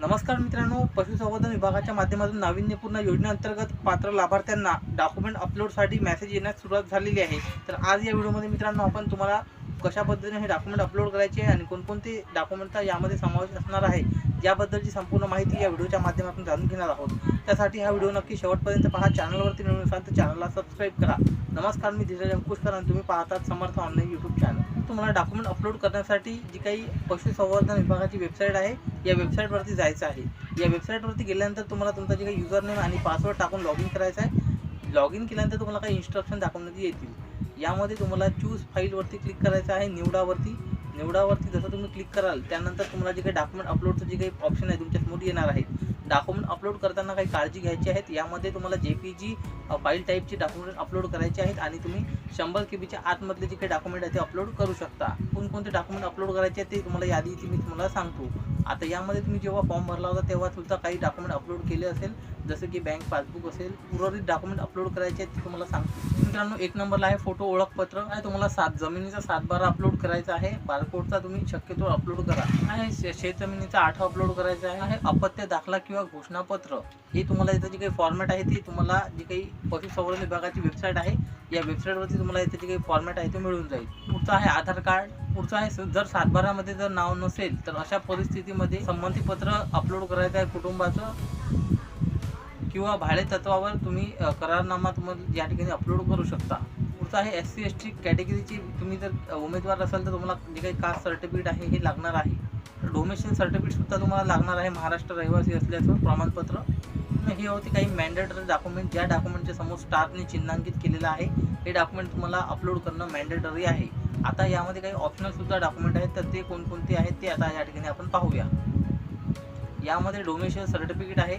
नमस्कार मित्रांनो पशुसंवर्धन विभागाच्या माध्यमातून नाविन्यपूर्ण योजनेअंतर्गत पात्र लाभार्थ्यांना डॉक्युमेंट अपलोडसाठी मेसेज येण्यास सुरुवात झालेली आहे. तर आज या व्हिडिओमध्ये मित्रांनो आपण तुम्हाला कशा पद्धतीने हे डॉक्युमेंट अपलोड करायचे आहे आणि कोणकोणते डॉक्युमेंटचा यामध्ये समावेश असणार आहे याबद्दलची संपूर्ण माहिती या व्हिडिओच्या माध्यमातून जाणून घेणार आहोत. त्यासाठी हा व्हिडिओ नक्की शेवटपर्यंत पहा. चॅनलवरती नवीन असाल तर चॅनलला सबस्क्राईब करा. नमस्कार मी धीरज अंकुशकर आणि तुम्ही पाहतात समर्थ ऑनलाईन यूट्यूब चॅनल तुम्हाला डॉक्युमेंट अपलोड करण्यासाठी जी काही पशुसंवर्धन विभागाची वेबसाईट आहे या वेबसाईटवरती जायचं आहे. या वेबसाईटवरती गेल्यानंतर तुम्हाला तुमचा जे काही युजर नेम आणि पासवर्ड टाकून लॉग इन करायचं आहे. लॉग इन केल्यानंतर तुम्हाला काही इन्स्ट्रक्शन दाखवण्यात येतील. यामध्ये तुम्हाला चूज फाईलवरती क्लिक करायचं आहे निवडावरती. निवडावरती जसं तुम्ही क्लिक कराल त्यानंतर तुम्हाला जे काही डॉक्युमेंट अपलोडचं जे काही ऑप्शन आहे तुमच्यासमोर येणार आहे. डॉक्युमेंट अपलोड करताना काही काळजी घ्यायची आहेत यामध्ये तुम्हाला जे पी जी फाईल टाईपचे डॉक्युमेंट अपलोड करायचे आहेत आणि तुम्ही शंभर के बीच्या आतमधले जे काही डॉक्युमेंट आहे ते अपलोड करू शकता. कोणकोणते डॉक्युमेंट अपलोड करायचे आहेत ते तुम्हाला यादी ती मी तुम्हाला सांगतो. आता यामध्ये तुम्ही जेव्हा फॉर्म भरला होता तेव्हा तुमचा काही डॉक्युमेंट अपलोड केले असेल. जसं की बँक पासबुक असेल उर्वरित डॉक्युमेंट अपलोड करायचे आहेत ते तुम्हाला सांगतो. मित्रांनो एक नंबरला आहे फोटो ओळखपत्र आहे तुम्हाला सात जमिनीचा सातबारा अपलोड करायचा आहे. बारकोडचा तुम्ही शक्यतो अपलोड करा. आणि शे- शेत जमिनीचा आठवा अपलोड करायचा आहे. आहे अपत्य दाखला किंवा घोषणापत्र हे तुम्हाला याचं जे काही फॉर्मॅट आहे ते तुम्हाला जे काही पशुसंवर्धन विभागाची वेबसाईट आहे या वेबसाईटवरती तुम्हाला याचं जे काही फॉर्मॅट आहे ते मिळून जाईल. पुढचं आहे आधार कार्ड. पुढचं आहे जर सातबारामध्ये जर नाव नसेल तर अशा परिस्थितीमध्ये संमतीपत्र अपलोड करायचं आहे कुटुंबाचं किंवा भाडे तत्वावर तुम्ही करारनामा तुम्हाला या ठिकाणी अपलोड करू शकता. पुढचं आहे एस सी एस टी कॅटेगरीची तुम्ही जर उमेदवार असाल तर तुम्हाला जे काही कास्ट सर्टिफिकेट आहे हे लागणार आहे. डोमेशन सर्टिफिकेटसुद्धा तुम्हाला लागणार आहे महाराष्ट्र रहिवासी असल्याचं प्रमाणपत्र. हे होते काही मॅन्डेटरी डॉक्युमेंट ज्या डॉक्युमेंटच्या समोर स्टारने चिन्हांकित केलेलं आहे हे डॉक्युमेंट तुम्हाला अपलोड करणं मॅन्डेटरी आहे. आता यामध्ये काही ऑप्शनलसुद्धा डॉक्युमेंट आहेत तर ते कोणकोणते आहेत ते आता या ठिकाणी आपण पाहूया. यामध्ये डोमेशन सर्टिफिकेट आहे.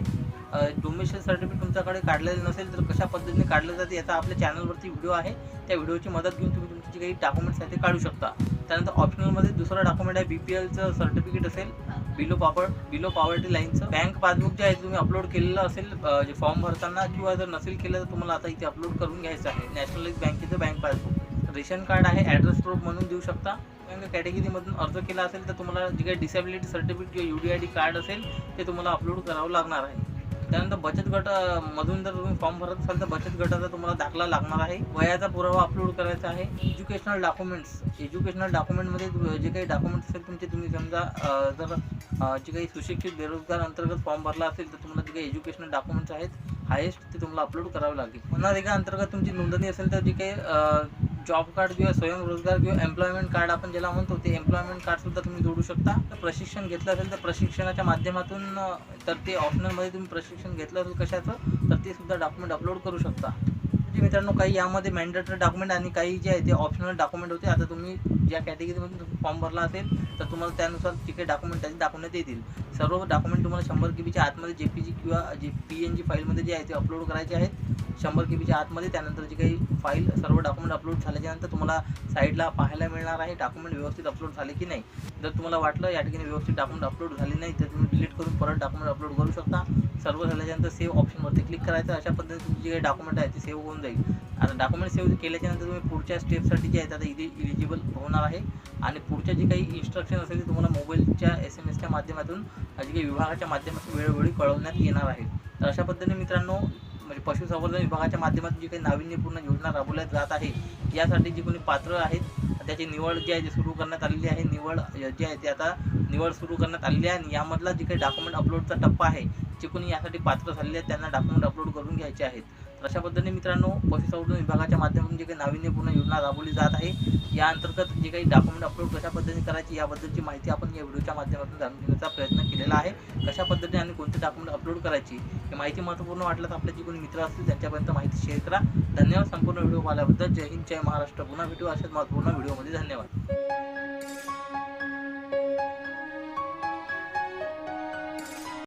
डोमेशन सर्टिफिकेट तुमच्याकडे काढलेलं नसेल तर कशा पद्धतीने काढलं जाते याचा आपल्या चॅनलवरती व्हिडिओ आहे. त्या व्हिडिओची मदत घेऊन तुम्ही तुमचे जे काही डॉक्युमेंट्स आहेत ते काढू शकता. त्यानंतर ऑप्शनलमध्ये दुसरं डॉक्युमेंट आहे बी पी एलचं सर्टिफिकेट असेल बिलो पॉवर बिलो पॉवर्टी लाईनचं बँक पासबुक जे आहे तुम्ही अपलोड केलेलं असेल जे फॉर्म भरताना किंवा जर नसेल केलं तर तुम्हाला आता इथे अपलोड करून घ्यायचं आहे. नॅशनलाइज बँकेचं बँक पासबुक रेशन कार्ड आहे ॲड्रेस प्रूफ म्हणून देऊ शकता. बँक कॅटेगरीमधून अर्ज केला असेल तर तुम्हाला जे काही डिसेबिलिटी सर्टिफिकेट किंवा U D I D card असेल ते तुम्हाला अपलोड करावं लागणार आहे. त्यानंतर बचत गट मधून जर तुम्ही फॉर्म भरत असाल तर बचत गटाचा तुम्हाला दाखला लागणार आहे. वयाचा पुरावा अपलोड करायचा आहे. एज्युकेशनल डॉक्युमेंट्स एज्युकेशनल डॉक्युमेंटमध्ये जे काही डॉक्युमेंट्स असेल तुमचे तुम्ही समजा जर जे काही सुशिक्षित बेरोजगार अंतर्गत फॉर्म भरला असेल तर तुम्हाला जे काही एज्युकेशनल डॉक्युमेंट्स आहेत हायेस्ट ते तुम्हाला अपलोड करावे लागेल मनरेगा अंतर्गत तुमची नोंदणी असेल तर जे काही जॉब कार्ड किंवा स्वयंरोजगार किंवा एम्प्लॉयमेंट कार्ड आपण ज्याला म्हणतो ते एम्प्लॉयमेंट कार्डसुद्धा तुम्ही जोडू शकता. तर प्रशिक्षण घेतलं असेल तर प्रशिक्षणाच्या माध्यमातून तर ते ऑप्शनलमध्ये तुम्ही प्रशिक्षण घेतलं असेल कशाचं तर ते सुद्धा डॉक्युमेंट अपलोड करू शकता. म्हणजे मित्रांनो काही यामध्ये मॅन्डेटरी डॉक्युमेंट आणि काही जे आहे ते ऑप्शनल डॉक्युमेंट होते. आता तुम्ही ज्या कॅटेगरीमधून फॉर्म भरला असेल तर तुम्हाला त्यानुसार जे काही डॉक्युमेंट त्याचे दाखवण्यात येतील. सर्व डॉक्युमेंट तुम्हाला शंभर के बीच्या आतमध्ये जे पी जी किंवा जे पी एन जी फाईलमध्ये जे आहे ते अपलोड करायचे आहेत. शंभर के बीच्या आतमध्ये त्यानंतर जे काही फाईल सर्व डॉक्युमेंट अपलोड झाल्याच्यानंतर तुम्हाला साईडला पाहायला मिळणार आहे डॉक्युमेंट व्यवस्थित अपलोड झाले की नाही. जर तुम्हाला वाटलं या ठिकाणी व्यवस्थित डॉक्युमेंट अपलोड झाले नाही तर तुम्ही डिलीट करून परत डॉक्युमेंट अपलोड करू शकता. सर्व झाल्याच्यानंतर सेव्ह ऑप्शनवरती क्लिक करायचं. अशा पद्धतीने तुमचे जे काही डॉक्युमेंट आहे ते सेव्ह होऊन जाईल. आता डॉक्युमेंट सेव्ह केल्याच्यानंतर तुम्ही पुढच्या स्टेपसाठी जे आहेत आता इथे इलिजिबल होणार आहे. आणि पुढच्या जे काही इन्स्ट्रक्शन असेल ते तुम्हाला मोबाईलच्या एस एम एसच्या माध्यमातून जे काही विभागाच्या माध्यमातून वेळोवेळी कळवण्यात येणार आहे. तर अशा पद्धतीने मित्रांनो म्हणजे पशुसंवर्धन विभागाच्या माध्यमातून जी काही नाविन्यपूर्ण योजना राबवल्या जात आहे यासाठी जे कोणी पात्र आहेत त्याची निवड जी आहे ती सुरू करण्यात आलेली आहे. निवड जी आहे ती आता निवड सुरू करण्यात आलेली आहे. आणि यामधला जे काही डॉक्युमेंट अपलोडचा टप्पा आहे जे कोणी यासाठी पात्र झालेले आहेत त्यांना डॉक्युमेंट अपलोड करून घ्यायचे आहेत. तर अशा पद्धतीने मित्रांनो पशुसंवर्धन विभागाच्या माध्यमातून जे काही नाविन्यपूर्ण योजना राबवली जात आहे या अंतर्गत जे काही डॉक्युमेंट अपलोड कशा पद्धतीने करायची याबद्दलची माहिती आपण या व्हिडिओच्या माध्यमातून जाणून घेण्याचा प्रयत्न केलेला आहे. कशा पद्धतीने आणि कोणते डॉक्युमेंट अपलोड करायची ही माहिती महत्त्वपूर्ण वाटल्यास आपले जे कोणी मित्र असतील त्यांच्यापर्यंत माहिती शेअर करा. धन्यवाद. संपूर्ण व्हिडिओ पाहिल्याबद्दल. जय हिंद जय महाराष्ट्र. पुन्हा भेटू अशाच महत्त्वपूर्ण व्हिडिओमध्ये. धन्यवाद.